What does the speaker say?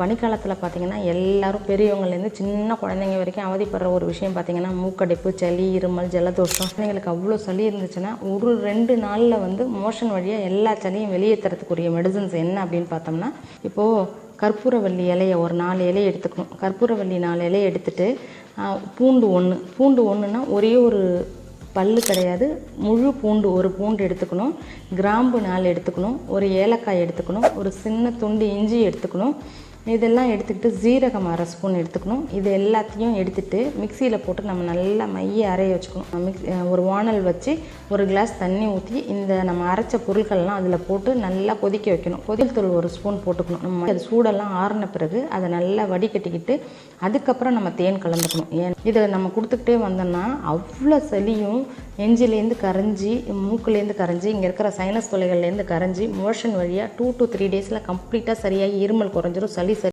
பனிக்காலத்தில் பார்த்தீங்கன்னா எல்லாரும் பெரியவங்கலேருந்து சின்ன குழந்தைங்க வரைக்கும் அவதிப்படுற ஒரு விஷயம் பார்த்தீங்கன்னா மூக்கடைப்பு சளி இருமல் ஜலதோஷம். குழந்தைங்களுக்கு அவ்வளோ சளி இருந்துச்சுன்னா ஒரு ரெண்டு நாளில் வந்து மோஷன் வழியாக எல்லா சளியும் வெளியேற்றுறதுக்குரிய மெடிசன்ஸ் என்ன அப்படின்னு பார்த்தோம்னா இப்போது கற்பூரவள்ளி இலையை ஒரு நாலு இலையை எடுத்துக்கணும். கற்பூரவள்ளி நாலு இலையை எடுத்துகிட்டு பூண்டு ஒன்று பூண்டு ஒன்றுனா ஒரே ஒரு பல்லு கிடையாது. முழு பூண்டு ஒரு பூண்டு எடுத்துக்கணும். கிராம்பு நாலு எடுத்துக்கணும். ஒரு ஏலக்காய் எடுத்துக்கணும். ஒரு சின்ன துண்டு இஞ்சி எடுத்துக்கணும். இதெல்லாம் எடுத்துக்கிட்டு ஜீரகம் அரை ஸ்பூன் எடுத்துக்கணும். இது எல்லாத்தையும் எடுத்துட்டு மிக்சியில் போட்டு நம்ம நல்லா மைய அரைய வச்சுக்கணும். மிக்ஸ் ஒரு வானல் வச்சு ஒரு கிளாஸ் தண்ணி ஊற்றி இந்த நம்ம அரைச்ச பொருட்கள்லாம் அதில் போட்டு நல்லா கொதிக்க வைக்கணும். கொதில் தூள் ஒரு ஸ்பூன் போட்டுக்கணும். நம்ம அது சூடெல்லாம் ஆறின பிறகு அதை நல்லா வடிகட்டிக்கிட்டு அதுக்கப்புறம் நம்ம தேன் கலந்துக்கணும். ஏன் இதை நம்ம கொடுத்துக்கிட்டே வந்தோம்னா அவ்வளோ சளியும் நெஞ்சிலேருந்து கரைஞ்சி மூக்குலேருந்து கரைஞ்சி இங்கே இருக்கிற சைனஸ் தொலைகள்லேருந்து கரைஞ்சி மோஷன் வழியாக டூ டு த்ரீ டேஸில் கம்ப்ளீட்டாக சரியாகி இருமல் குறைஞ்சிரும் சளி சரி